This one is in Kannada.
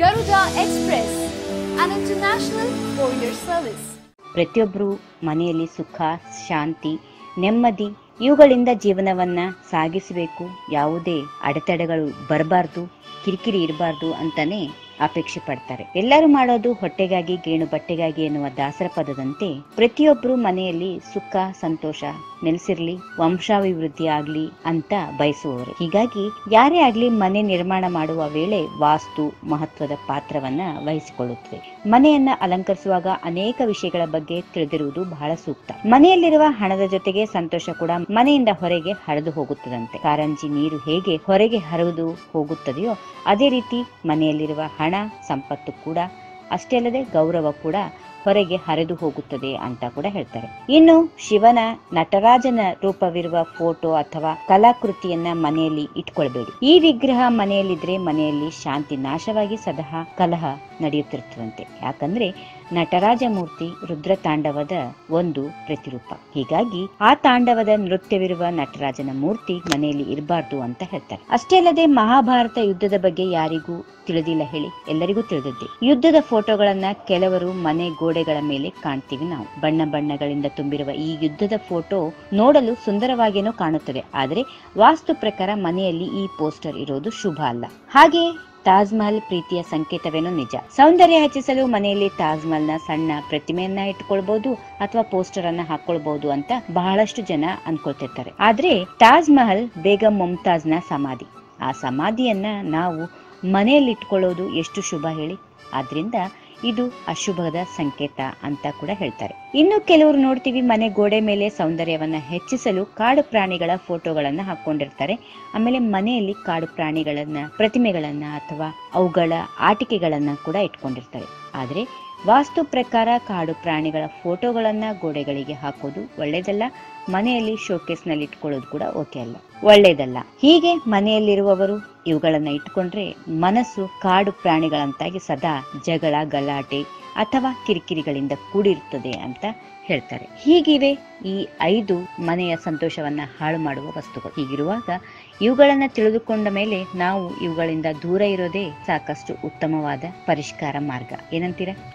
Garuda express international courier service. ಪ್ರತಿಯೊಬ್ಬರು ಮನೆಯಲ್ಲಿ ಸುಖ, ಶಾಂತಿ, ನೆಮ್ಮದಿ, ಇವುಗಳಿಂದ ಜೀವನವನ್ನ ಸಾಗಿಸಬೇಕು ಯಾವುದೇ ಅಡೆತಡೆಗಳು ಬರಬಾರ್ದು, ಕಿರಿಕಿರಿ ಇರಬಾರ್ದು ಅಂತಾನೆ ಅಪೇಕ್ಷೆ ಪಡ್ತಾರೆ. ಎಲ್ಲರೂ ಮಾಡೋದು ಹೊಟ್ಟೆಗಾಗಿ, ಗೇಣು ಬಟ್ಟೆಗಾಗಿ ಎನ್ನುವ ದಾಸರ ಪದದಂತೆ ಪ್ರತಿಯೊಬ್ಬರು ಮನೆಯಲ್ಲಿ ಸುಖ, ಸಂತೋಷ, ನೆಲೆಸಿರ್ಲಿ, ವಂಶಾಭಿವೃದ್ಧಿ ಆಗ್ಲಿ ಅಂತ ಬಯಸುವವರು. ಹೀಗಾಗಿ ಯಾರೇ ಆಗ್ಲಿ ಮನೆ ನಿರ್ಮಾಣ ಮಾಡುವ ವೇಳೆ ವಾಸ್ತು ಮಹತ್ವದ ಪಾತ್ರವನ್ನ ವಹಿಸಿಕೊಳ್ಳುತ್ತದೆ ಮನೆಯನ್ನ ಅಲಂಕರಿಸುವಾಗ ಅನೇಕ ವಿಷಯಗಳ ಬಗ್ಗೆ ತಿಳಿದಿರುವುದು ಬಹಳ ಸೂಕ್ತ. ಮನೆಯಲ್ಲಿರುವ ಹಣದ ಜೊತೆಗೆ ಸಂತೋಷ ಕೂಡ ಮನೆಯಿಂದ ಹೊರಗೆ ಹರಿದು ಹೋಗುತ್ತದಂತೆ. ಕಾರಂಜಿ ನೀರು ಹೇಗೆ ಹೊರಗೆ ಹರಿದು ಹೋಗುತ್ತದೆಯೋ ಅದೇ ರೀತಿ ಮನೆಯಲ್ಲಿರುವ ಹಣ ಸಂಪತ್ತು ಕೂಡ, ಅಷ್ಟೇ ಅಲ್ಲದೆ ಗೌರವ ಕೂಡ ಹೊರಗೆ ಹರಿದು ಹೋಗುತ್ತದೆ ಅಂತ ಕೂಡ ಹೇಳ್ತಾರೆ. ಇನ್ನು ಶಿವನ ನಟರಾಜನ ರೂಪವಿರುವ ಫೋಟೋ ಅಥವಾ ಕಲಾಕೃತಿಯನ್ನ ಮನೆಯಲ್ಲಿ ಇಟ್ಕೊಳ್ಬೇಡಿ. ಈ ವಿಗ್ರಹ ಮನೆಯಲ್ಲಿದ್ರೆ ಮನೆಯಲ್ಲಿ ಶಾಂತಿ ನಾಶವಾಗಿ ಸದಾ ಕಲಹ ನಡೆಯುತ್ತಿರುತ್ತದಂತೆ ಯಾಕಂದ್ರೆ ನಟರಾಜ ಮೂರ್ತಿ ರುದ್ರ ತಾಂಡವದ ಒಂದು ಪ್ರತಿರೂಪ. ಹೀಗಾಗಿ ಆ ತಾಂಡವದ ನೃತ್ಯವಿರುವ ನಟರಾಜನ ಮೂರ್ತಿ ಮನೆಯಲ್ಲಿ ಇರಬಾರ್ದು ಅಂತ ಹೇಳ್ತಾರೆ. ಅಷ್ಟೇ ಅಲ್ಲದೆ ಮಹಾಭಾರತ ಯುದ್ಧದ ಬಗ್ಗೆ ಯಾರಿಗೂ ತಿಳಿದಿಲ್ಲ ಹೇಳಿ, ಎಲ್ಲರಿಗೂ ತಿಳಿದಿದ್ದೆ. ಯುದ್ಧದ ಫೋಟೋಗಳನ್ನ ಕೆಲವರು ಮನೆ ಗೋಡೆಗಳ ಮೇಲೆ ಕಾಣ್ತೀವಿ ನಾವು. ಬಣ್ಣ ಬಣ್ಣಗಳಿಂದ ತುಂಬಿರುವ ಈ ಯುದ್ಧದ ಫೋಟೋ ನೋಡಲು ಸುಂದರವಾಗೇನೋ ಕಾಣುತ್ತದೆ. ಆದರೆ ವಾಸ್ತು ಪ್ರಕಾರ ಮನೆಯಲ್ಲಿ ಈ ಪೋಸ್ಟರ್ ಇರೋದು ಶುಭ ಅಲ್ಲ. ಹಾಗೆ ತಾಜ್ ಮಹಲ್ ಪ್ರೀತಿಯ ಸಂಕೇತವೇನೋ ನಿಜ? ಸೌಂದರ್ಯ ಹೆಚ್ಚಿಸಲು ಮನೆಯಲ್ಲಿ ತಾಜ್ ಮಹಲ್ನ ಸಣ್ಣ ಪ್ರತಿಮೆಯನ್ನ ಇಟ್ಕೊಳ್ಬಹುದು ಅಥವಾ ಪೋಸ್ಟರ್ ಅನ್ನ ಹಾಕೊಳ್ಬಹುದು ಅಂತ ಬಹಳಷ್ಟು ಜನ ಅನ್ಕೊಳ್ತಿರ್ತಾರೆ. ಆದ್ರೆ ತಾಜ್ ಮಹಲ್ ಬೇಗಂ ಮುಮ್ತಾಜ್ನ ಸಮಾಧಿ. ಆ ಸಮಾಧಿಯನ್ನ ನಾವು ಮನೆಯಲ್ಲಿ ಇಟ್ಕೊಳ್ಳೋದು ಎಷ್ಟು ಶುಭ ಹೇಳಿ? ಆದ್ರಿಂದ ಇದು ಅಶುಭದ ಸಂಕೇತ ಅಂತ ಕೂಡ ಹೇಳ್ತಾರೆ. ಇನ್ನು ಕೆಲವರು ನೋಡ್ತೀವಿ ಮನೆ ಗೋಡೆ ಮೇಲೆ ಸೌಂದರ್ಯವನ್ನ ಹೆಚ್ಚಿಸಲು ಕಾಡು ಪ್ರಾಣಿಗಳ ಫೋಟೋಗಳನ್ನ ಹಾಕೊಂಡಿರ್ತಾರೆ ಆಮೇಲೆ ಮನೆಯಲ್ಲಿ ಕಾಡು ಪ್ರಾಣಿಗಳನ್ನ, ಪ್ರತಿಮೆಗಳನ್ನ ಅಥವಾ ಅವುಗಳ ಆಟಿಕೆಗಳನ್ನ ಕೂಡ ಇಟ್ಕೊಂಡಿರ್ತಾರೆ. ಆದ್ರೆ ವಾಸ್ತು ಪ್ರಕಾರ ಕಾಡು ಪ್ರಾಣಿಗಳ ಫೋಟೋಗಳನ್ನ ಗೋಡೆಗಳಿಗೆ ಹಾಕೋದು ಒಳ್ಳೇದಲ್ಲ, ಮನೆಯಲ್ಲಿ ಶೋಕೇಸ್ನಲ್ಲಿ ಇಟ್ಕೊಳ್ಳೋದು ಕೂಡ ಓಕೆ ಅಲ್ಲ. ಒಳ್ಳೇದಲ್ಲ. ಹೀಗೆ ಮನೆಯಲ್ಲಿರುವವರು ಇವುಗಳನ್ನ ಇಟ್ಕೊಂಡ್ರೆ ಮನಸ್ಸು ಕಾಡು ಪ್ರಾಣಿಗಳಂತಾಗಿ ಸದಾ ಜಗಳ, ಗಲಾಟೆ ಅಥವಾ ಕಿರಿಕಿರಿಗಳಿಂದ ಕೂಡಿರುತ್ತದೆ ಅಂತ ಹೇಳ್ತಾರೆ. ಹೀಗಿವೆ ಈ ಐದು ಮನೆಯ ಸಂತೋಷವನ್ನ ಹಾಳು ಮಾಡುವ ವಸ್ತುಗಳು. ಹೀಗಿರುವಾಗ ಇವುಗಳನ್ನ ತಿಳಿದುಕೊಂಡ ಮೇಲೆ ನಾವು ಇವುಗಳಿಂದ ದೂರ ಇರೋದೇ ಸಾಕಷ್ಟು ಉತ್ತಮವಾದ ಪರಿಷ್ಕಾರ ಮಾರ್ಗ. ಏನಂತೀರಾ?